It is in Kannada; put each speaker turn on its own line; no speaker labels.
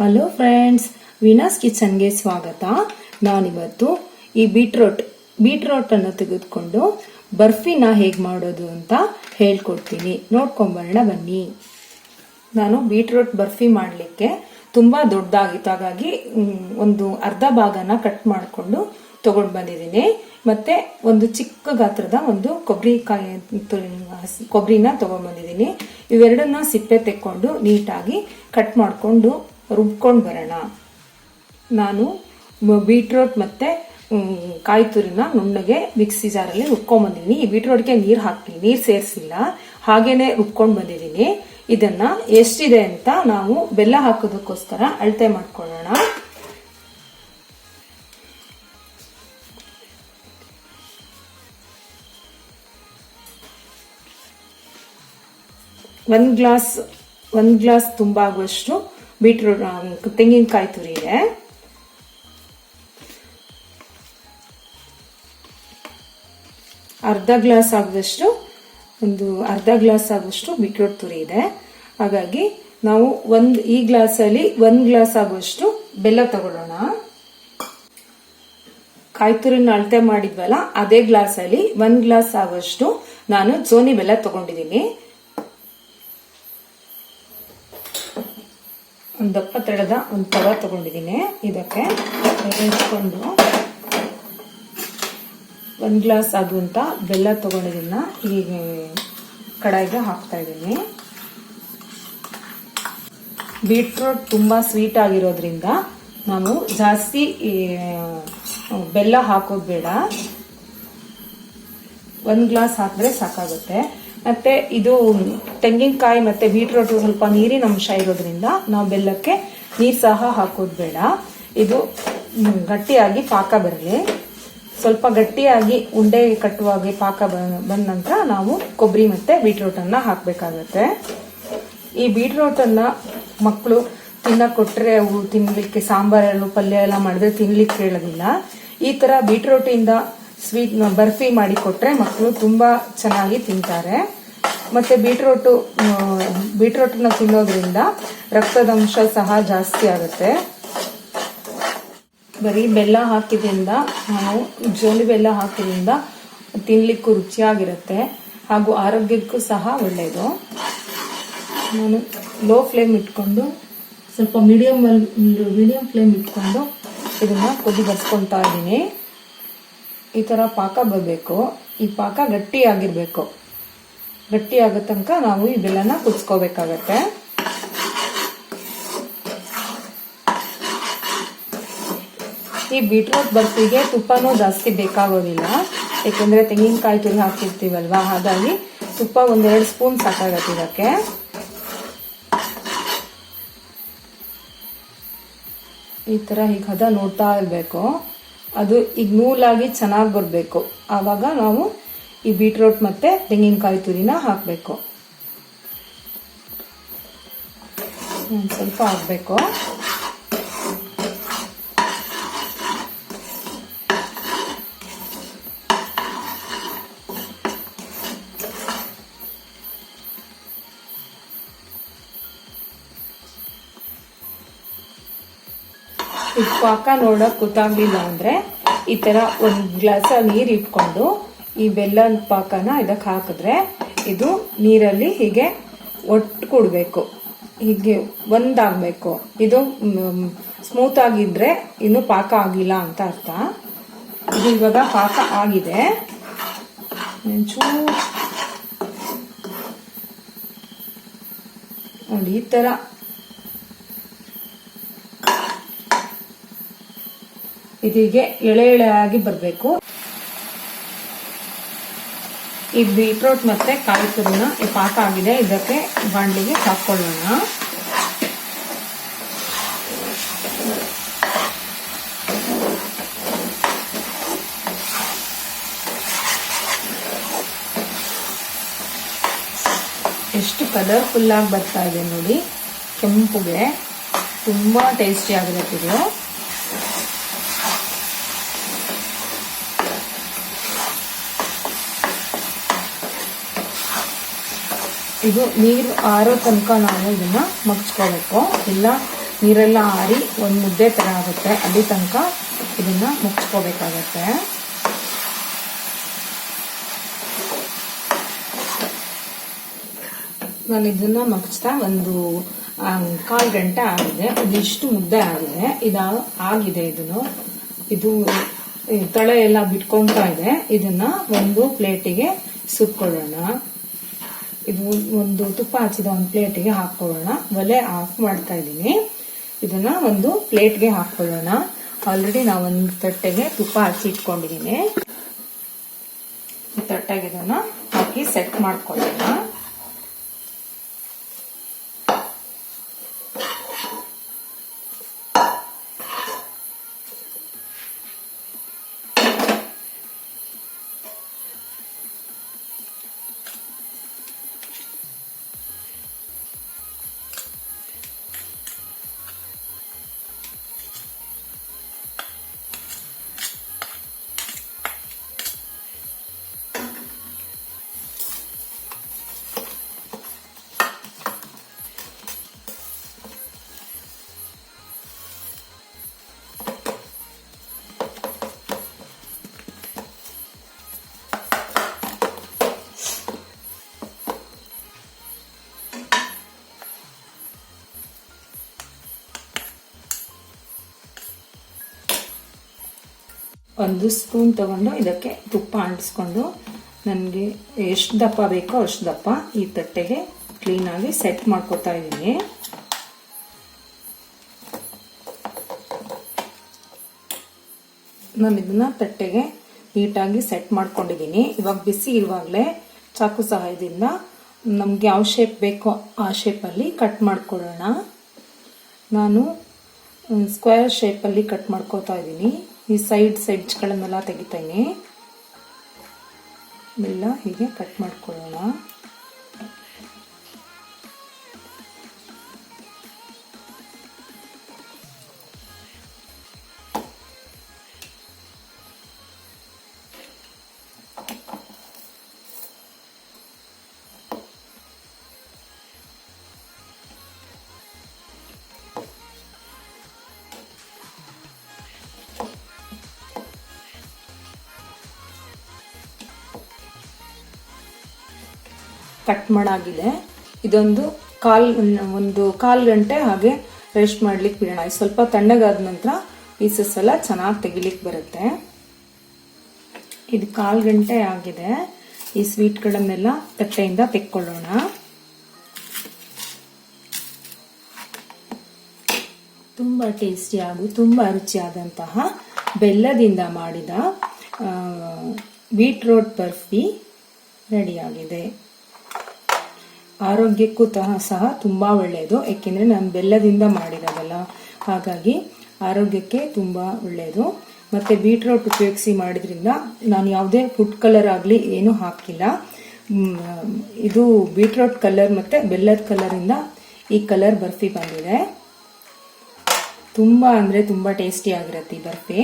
ಹಲೋ ಫ್ರೆಂಡ್ಸ್ ವಿನಾಸ್ ಕಿಚನ್ಗೆ ಸ್ವಾಗತ. ನಾನಿವತ್ತು ಈ ಬೀಟ್ರೋಟ್ ಬೀಟ್ರೋಟನ್ನು ತೆಗೆದುಕೊಂಡು ಬರ್ಫಿನ ಹೇಗೆ ಮಾಡೋದು ಅಂತ ಹೇಳ್ಕೊಡ್ತೀನಿ. ನೋಡ್ಕೊಂಬರೋಣ ಬನ್ನಿ. ನಾನು ಬೀಟ್ರೋಟ್ ಬರ್ಫಿ ಮಾಡಲಿಕ್ಕೆ ತುಂಬ ದೊಡ್ಡದಾಗಿತ್ತು. ಹಾಗಾಗಿ ಒಂದು ಅರ್ಧ ಭಾಗನ ಕಟ್ ಮಾಡಿಕೊಂಡು ತಗೊಂಡು ಬಂದಿದ್ದೀನಿ. ಮತ್ತೆ ಒಂದು ಚಿಕ್ಕ ಗಾತ್ರದ ಒಂದು ಕೊಬ್ಬರಿಕಾಯಿ ಕೊಬ್ಬರಿನ ತಗೊಂಡ್ಬಂದಿದ್ದೀನಿ ಇವೆರಡನ್ನ ಸಿಪ್ಪೆ ತೆಕ್ಕೊಂಡು ನೀಟಾಗಿ ಕಟ್ ಮಾಡಿಕೊಂಡು ರುಬ್ಕೊಂಡು ಬರೋಣ. ನಾನು ಬೀಟ್ರೋಟ್ ಮತ್ತು ಕಾಯಿ ತುರಿನ ನುಣ್ಣಗೆ ಮಿಕ್ಸಿ ಜಾರಲ್ಲಿ ರುಬ್ಕೊಂಡ್ ಬಂದಿದ್ದೀನಿ ಈ ಬೀಟ್ರೋಟ್ಗೆ ನೀರು ಹಾಕಿ ನೀರು ಸೇರಿಸಿಲ್ಲ. ಹಾಗೇನೆ ರುಬ್ಕೊಂಡು ಬಂದಿದ್ದೀನಿ ಇದನ್ನು ಎಷ್ಟಿದೆ ಅಂತ ನಾವು ಬೆಲ್ಲ ಹಾಕೋದಕ್ಕೋಸ್ಕರ ಅಳತೆ ಮಾಡ್ಕೊಳ್ಳೋಣ. ಒಂದು ಗ್ಲಾಸ್ ಒಂದು ಗ್ಲಾಸ್ ತುಂಬ ಆಗುವಷ್ಟು ಬೀಟ್ರೂಟ್ ತೆಂಗಿನಕಾಯಿ ತುರಿ ಇದೆ. ಅರ್ಧ ಗ್ಲಾಸ್ ಆಗುವಷ್ಟು, ಒಂದು ಅರ್ಧ ಗ್ಲಾಸ್ ಆಗುವಷ್ಟು ಬೀಟ್ರೂಟ್ ತುರಿ ಇದೆ. ಹಾಗಾಗಿ ನಾವು ಒಂದು, ಈ ಗ್ಲಾಸಲ್ಲಿ ಒಂದು ಗ್ಲಾಸ್ ಆಗುವಷ್ಟು ಬೆಲ್ಲ ತಗೊಳ್ಳೋಣ. ಕಾಯಿ ತುರಿನ ಅಳತೆ ಮಾಡಿದ್ವಲ್ಲ, ಅದೇ ಗ್ಲಾಸಲ್ಲಿ ಒಂದು ಗ್ಲಾಸ್ ಆಗುವಷ್ಟು ನಾನು ಸೋನಿ ಬೆಲ್ಲ ತಗೊಂಡಿದ್ದೀನಿ. ಒಂದು ದಪ್ಪ ತಳದ ಒಂದು ತವ ತಗೊಂಡಿದ್ದೀನಿ ಇದಕ್ಕೆ ಇಟ್ಕೊಂಡು ಒಂದು ಗ್ಲಾಸ್ ಆಗುವಂಥ ಬೆಲ್ಲ ತಗೊಂಡಿದ್ದನ್ನ ಈ ಕಡಾಯಿಗೆ ಹಾಕ್ತಾ ಇದ್ದೀನಿ ಬೀಟ್ರೂಟ್ ತುಂಬ ಸ್ವೀಟ್ ಆಗಿರೋದ್ರಿಂದ ನಾನು ಜಾಸ್ತಿ ಬೆಲ್ಲ ಹಾಕೋದು ಬೇಡ. ಒಂದು ಗ್ಲಾಸ್ ಹಾಕಿದ್ರೆ ಸಾಕಾಗುತ್ತೆ. ಮತ್ತೆ ಇದು ತೆಂಗಿನಕಾಯಿ ಮತ್ತೆ ಬೀಟ್ರೋಟ್ ಸ್ವಲ್ಪ ನೀರಿನ ಅಂಶ ಇರೋದ್ರಿಂದ ನಾವು ಬೆಲ್ಲಕ್ಕೆ ನೀರ್ ಸಹ ಹಾಕೋದು ಬೇಡ. ಇದು ಗಟ್ಟಿಯಾಗಿ ಪಾಕ ಬರಲಿ. ಸ್ವಲ್ಪ ಗಟ್ಟಿಯಾಗಿ ಉಂಡೆ ಕಟ್ಟುವಾಗೆ ಪಾಕ ಬಂದ ನಂತರ ನಾವು ಕೊಬ್ಬರಿ ಮತ್ತೆ ಬೀಟ್ರೋಟ್ ಅನ್ನ ಹಾಕ್ಬೇಕಾಗತ್ತೆ. ಈ ಬೀಟ್ರೋಟ್ ಅನ್ನ ಮಕ್ಕಳು ತಿನ್ನಕ್ಕೆ ಕೊಟ್ಟರೆ ಅವು ತಿನ್ಲಿಕ್ಕೆ ಸಾಂಬಾರು ಪಲ್ಯ ಎಲ್ಲ ಮಾಡಿದ್ರೆ ತಿನ್ಲಿಕ್ಕೆ ಕೇಳೋದಿಲ್ಲ. ಈ ತರ ಬೀಟ್ರೋಟ್ ಇಂದ ಸ್ವೀಟ್ ಬರ್ಫಿ ಮಾಡಿ ಕೊಟ್ರೆ ಮಕ್ಕಳು ತುಂಬಾ ಚೆನ್ನಾಗಿ ತಿಂತಾರೆ. ಮತ್ತೆ ಬೀಟ್ರೋಟು ಬೀಟ್ರೋಟ್ನ ತಿನ್ನೋದ್ರಿಂದ ರಕ್ತದಂಶ ಸಹ ಜಾಸ್ತಿ ಆಗುತ್ತೆ. ಬರೀ ಬೆಲ್ಲ ಹಾಕಿದ್ರಿಂದ, ನಾವು ಜೋಲಿ ಬೆಲ್ಲ ಹಾಕಿದ್ರಿಂದ ತಿನ್ಲಿಕ್ಕೂ ರುಚಿಯಾಗಿರುತ್ತೆ ಹಾಗೂ ಆರೋಗ್ಯಕ್ಕೂ ಸಹ ಒಳ್ಳೆಯದು. ನಾನು ಲೋ ಫ್ಲೇಮ್ ಇಟ್ಕೊಂಡು, ಸ್ವಲ್ಪ ಮೀಡಿಯಮ್ ಮೀಡಿಯಂ ಫ್ಲೇಮ್ ಇಟ್ಕೊಂಡು ಇದನ್ನ ಕುದಿ ಬರ್ಸ್ಕೊತಾ ಇದ್ದೀನಿ. ಈ ತರ ಪಾಕ ಬರಬೇಕು. ಈ ಪಾಕ ಗಟ್ಟಿಯಾಗಿರ್ಬೇಕು. ಗಟ್ಟಿ ಆಗೋ ತನಕ ನಾವು ಈ ಬೆಲ್ಲನ ಕುದಿಸ್ಕೋಬೇಕಾಗತ್ತೆ. ಈ ಬೀಟ್ರೂಟ್ ಬರ್ಫಿಗೆ ತುಪ್ಪನೂ ಜಾಸ್ತಿ ಬೇಕಾಗೋದಿಲ್ಲ. ಯಾಕಂದ್ರೆ ತೆಂಗಿನಕಾಯಿ ತುರಿ ಹಾಕಿರ್ತೀವಲ್ವಾ, ಹಾಗಾಗಿ ತುಪ್ಪ ಒಂದೆರಡು ಸ್ಪೂನ್ ಸಾಕಾಗತ್ತೆ ಇದಕ್ಕೆ. ಈ ತರ ಈಗ ಹದ ನೋಡ್ತಾ ಇರಬೇಕು. ಅದು ಈಗ ನೂಲಾಗಿ ಚೆನ್ನಾಗಿ ಬರಬೇಕು. ಆವಾಗ ನಾವು ಈ ಬೀಟ್ರೋಟ್ ಮತ್ತೆ ತೆಂಗಿನಕಾಯಿ ತುರಿನ ಹಾಕಬೇಕು. ಸ್ವಲ್ಪ ಹಾಕಬೇಕು. ಪಾಕ ನೋಡೋಕೆ ಗೊತ್ತಾಗ್ಲಿಲ್ಲ ಅಂದ್ರೆ ಈ ತರ ಒಂದು ಗ್ಲಾಸ್ ನೀರು ಇಟ್ಕೊಂಡು ಈ ಬೆಲ್ಲದ ಪಾಕನ ಇದಕ್ಕೆ ಹಾಕಿದ್ರೆ ಇದು ನೀರಲ್ಲಿ ಹೀಗೆ ಒಟ್ಟು ಕೊಡಬೇಕು. ಹೀಗೆ ಒಂದಾಗಬೇಕು. ಇದು ಸ್ಮೂತ್ ಆಗಿದ್ರೆ ಇನ್ನು ಪಾಕ ಆಗಿಲ್ಲ ಅಂತ ಅರ್ಥ. ಇದು ಇವಾಗ ಪಾಕ ಆಗಿದೆ. ನೋಡಿ, ಈ ತರ. ಇದೀಗೆ ಎಳೆ ಎಳೆಯಾಗಿ ಬರಬೇಕು. ಈ ಬೀಟ್ರೋಟ್ ಮತ್ತೆ ಕಾಯಿ ತುರುನ ಈ ಪಾಕ ಆಗಿದೆ. ಇದಕ್ಕೆ ಬಾಂಡ್ಲಿಗೆ ಹಾಕೊಳ್ಳೋಣ ಎಷ್ಟು ಕಲರ್ಫುಲ್ ಆಗಿ ಬರ್ತಾ ಇದೆ ನೋಡಿ. ಕೆಂಪುಗೆ ತುಂಬಾ ಟೇಸ್ಟಿ ಆಗಿರುತ್ತೆ ಇದು ಇದು ನೀರು ಆರೋ ತನಕ ನಾವು ಇದನ್ನ ಮುಗಿಸ್ಕೋಬೇಕು ಇಲ್ಲ, ನೀರೆಲ್ಲ ಆರಿ ಒಂದು ಮುದ್ದೆ ಥರ ಆಗುತ್ತೆ. ಅಲ್ಲಿ ತನಕ ಇದನ್ನ ಮುಗಿಸ್ಕೋಬೇಕಾಗತ್ತೆ ನಾನು ಇದನ್ನ ಮಗ್ಚ್ತಾ ಒಂದು ಕಾಲು ಗಂಟೆ ಆಗಿದೆ. ಇದಿಷ್ಟು ಮುದ್ದೆ ಆಗಿದೆ. ಇದು ಆಗಿದೆ ಇದನ್ನು. ಇದು ತಳೆ ಎಲ್ಲ ಬಿಟ್ಕೊಂತಾ ಇದೆ. ಇದನ್ನ ಒಂದು ಪ್ಲೇಟಿಗೆ ಸುತ್ಕೊಳ್ಳೋಣ ಇದು ಒಂದು ತುಪ್ಪ ಹಚ್ಚಿದ ಒಂದು ಪ್ಲೇಟಿಗೆ ಹಾಕೊಳ್ಳೋಣ ಒಲೆ ಆಫ್ ಮಾಡ್ತಾ ಇದ್ದೀನಿ. ಇದನ್ನ ಒಂದು ಪ್ಲೇಟ್ಗೆ ಹಾಕೊಳ್ಳೋಣ ಆಲ್ರೆಡಿ ನಾವು ಒಂದು ತಟ್ಟೆಗೆ ತುಪ್ಪ ಹಚ್ಚಿ ಇಟ್ಕೊಂಡಿದ್ದೀನಿ ತಟ್ಟೆಗೆ ಇದನ್ನ ಹಾಕಿ ಸೆಟ್ ಮಾಡ್ಕೊಳ್ಳೋಣ. ಒಂದು ಸ್ಪೂನ್ ತಗೊಂಡು ಇದಕ್ಕೆ ತುಪ್ಪ ಅಂಟಿಸ್ಕೊಂಡು ನನಗೆ ಎಷ್ಟು ದಪ್ಪ ಬೇಕೋ ಅಷ್ಟು ದಪ್ಪ ಈ ತಟ್ಟೆಗೆ ಕ್ಲೀನಾಗಿ ಸೆಟ್ ಮಾಡ್ಕೊತಾ ಇದ್ದೀನಿ. ನಾನು ಇದನ್ನ ತಟ್ಟೆಗೆ ನೀಟಾಗಿ ಸೆಟ್ ಮಾಡ್ಕೊಂಡಿದ್ದೀನಿ. ಇವಾಗ ಬಿಸಿ ಇರುವಾಗಲೇ ಚಾಕು ಸಹಾಯದಿಂದ ನಮಗೆ ಯಾವ ಶೇಪ್ ಬೇಕೋ ಆ ಶೇಪಲ್ಲಿ ಕಟ್ ಮಾಡ್ಕೊಳ್ಳೋಣ. ನಾನು ಸ್ಕ್ವೇರ್ ಶೇಪಲ್ಲಿ ಕಟ್ ಮಾಡ್ಕೋತಾ ಇದ್ದೀನಿ. ಈ ಸೈಡ್ ಸೈಡ್ಸ್ಗಳನ್ನೆಲ್ಲ ತೆಗಿತೀನಿ ಎಲ್ಲ ಹೀಗೆ ಕಟ್ ಮಾಡ್ಕೊಳ್ಳೋಣ. ಕಟ್ ಮಾಡಾಗಿದೆ. ಇದೊಂದು ಕಾಲ್, ಒಂದು ಕಾಲ್ ಗಂಟೆ ಹಾಗೆ ರೆಸ್ಟ್ ಮಾಡ್ಲಿಕ್ಕೆ ಬಿಡೋಣ. ಇದು ಸ್ವಲ್ಪ ತಣ್ಣಗಾದ ನಂತರ ಪೀಸಸ್ ಎಲ್ಲ ಚೆನ್ನಾಗಿ ತೆಗಿಲಿಕ್ಕೆ ಬರುತ್ತೆ. ಇದು ಕಾಲ್ ಗಂಟೆ ಆಗಿದೆ. ಈ ಸ್ವೀಟ್ಗಳನ್ನೆಲ್ಲ ತಟ್ಟೆಯಿಂದ ತೆಕ್ಕೊಳ್ಳೋಣ. ತುಂಬ ಟೇಸ್ಟಿ ಹಾಗೂ ತುಂಬ ರುಚಿಯಾದಂತಹ ಬೆಲ್ಲದಿಂದ ಮಾಡಿದ ಬೀಟ್ರೋಟ್ ಬರ್ಫಿ ರೆಡಿಯಾಗಿದೆ. ಆರೋಗ್ಯಕ್ಕೂ ಸಹ ತುಂಬ ಒಳ್ಳೆಯದು ಏಕೆಂದರೆ ನಾನು ಬೆಲ್ಲದಿಂದ ಮಾಡಿರೋದಲ್ಲ. ಹಾಗಾಗಿ ಆರೋಗ್ಯಕ್ಕೆ ತುಂಬ ಒಳ್ಳೆಯದು ಮತ್ತು ಬೀಟ್ರೋಟ್ ಉಪಯೋಗಿಸಿ ಮಾಡಿದ್ರಿಂದ ನಾನು ಯಾವುದೇ ಫುಡ್ ಕಲರ್ ಆಗಲಿ ಏನೂ ಹಾಕಿಲ್ಲ. ಇದು ಬೀಟ್ರೋಟ್ ಕಲರ್ ಮತ್ತು ಬೆಲ್ಲದ ಕಲರಿಂದ ಈ ಕಲರ್ ಬರ್ಫಿ ಬಂದಿದೆ. ತುಂಬ ಅಂದರೆ ತುಂಬ ಟೇಸ್ಟಿ ಆಗಿರುತ್ತೆ ಈ ಬರ್ಫಿ.